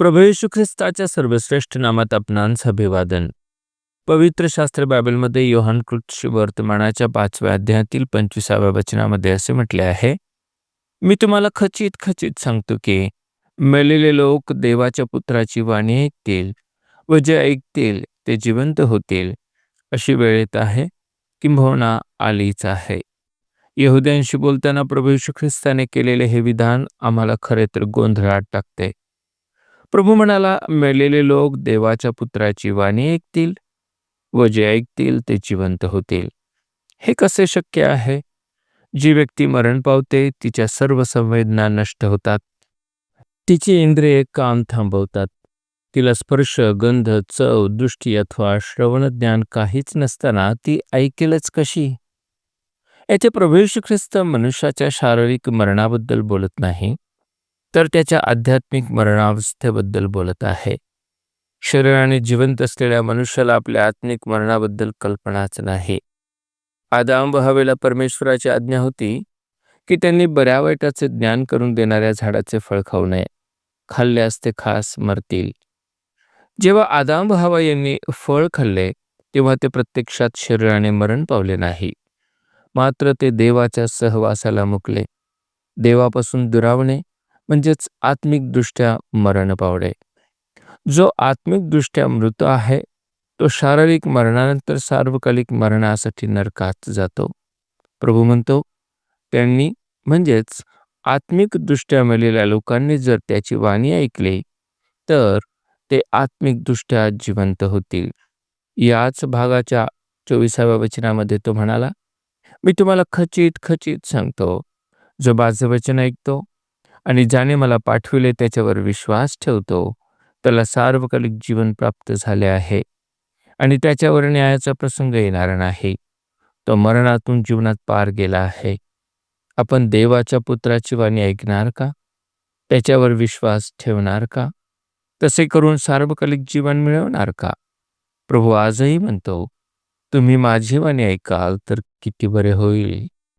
प्रभू येशू ख्रिस्ताच्या सर्वश्रेष्ठ नामात आपणांस अभिवादन पवित्र शास्त्र बायबलमध्ये योहान कृष्ण वर्तमानाच्या पाचव्या अध्यायातील पंचवीसाव्या वचनामध्ये असे म्हटले आहे मी तुम्हाला खचित खचित सांगतो की मेलेले लोक देवाच्या पुत्राची वाणी ऐकतील व जे ऐकतील ते जिवंत होतील. अशी वेळ येत आहे किंबहुना आलीच आहे. यहुद्यांशी बोलताना प्रभू ख्रिस्ताने केलेले हे विधान आम्हाला खरे तर गोंधळात टाकते. प्रभू म्हणाला मेलेले लोक देवाच्या पुत्राची वाणी ऐकतील व जे ऐकतील ते जिवंत होतील. हे कसे शक्य आहे? जी व्यक्ती मरण पावते तिच्या सर्व संवेदना नष्ट होतात. तिची इंद्रिये काम थांबवतात. तिला स्पर्श गंध चव दृष्टी अथवा श्रवणज्ञान काहीच नसताना ती ऐकेलच कशी? येथे प्रभू ख्रिस्त मनुष्याच्या शारीरिक मरणाबद्दल बोलत नाही. तर त्याच्या आध्यात्मिक मरणावस्थेबद्दल बोलत आहे. शरीराने जिवंत असलेल्या मनुष्याला आपल्या आत्मिक मरणाबद्दल कल्पनाच नाही. आदाम व हवेला परमेश्वराची आज्ञा होती की त्यांनी बऱ्या वाईटाचे ज्ञान करून देणाऱ्या झाडाचे फळ खाऊ नये. खाल्ल्यास ते खास मरतील. जेव्हा आदाम हवा यांनी फळ खाल्ले तेव्हा ते प्रत्यक्षात शरीराने मरण पावले नाही. मात्र ते देवाच्या सहवासाला मुकले. देवापासून दुरावणे म्हणजेच आत्मिकदृष्ट्या मरण पावले. जो आत्मिकदृष्ट्या मृत आहे तो शारीरिक मरणानंतर सार्वकालिक मरणासाठी नरकात जातो. प्रभू म्हणतो त्यांनी म्हणजेच आत्मिकदृष्ट्या मेलेल्या लोकांनी जर त्याची वाणी ऐकली तर ते आत्मिकदृष्ट्या जिवंत होतील. याच भागाच्या चोवीसाव्या वचनामध्ये तो म्हणाला मी तुम्हाला खचित खचित सांगतो. जो माझं वचन ऐकतो आणि ज्याने मला पाठविले त्याच्यावर विश्वास ठेवतो त्याला सार्वकालिक जीवन प्राप्त झाले आहे आणि त्याच्यावर न्यायाचा प्रसंग येणार नाही. तो मरणातून जीवनात पार गेला आहे. आपण देवाच्या पुत्राची वाणी ऐकणार का? त्याच्यावर विश्वास ठेवणार का? तसे करून सार्वकालिक जीवन मिळवणार का? प्रभू आजही म्हणतो तुम्ही माझी वाणी ऐकाल तर किती बरे होईल.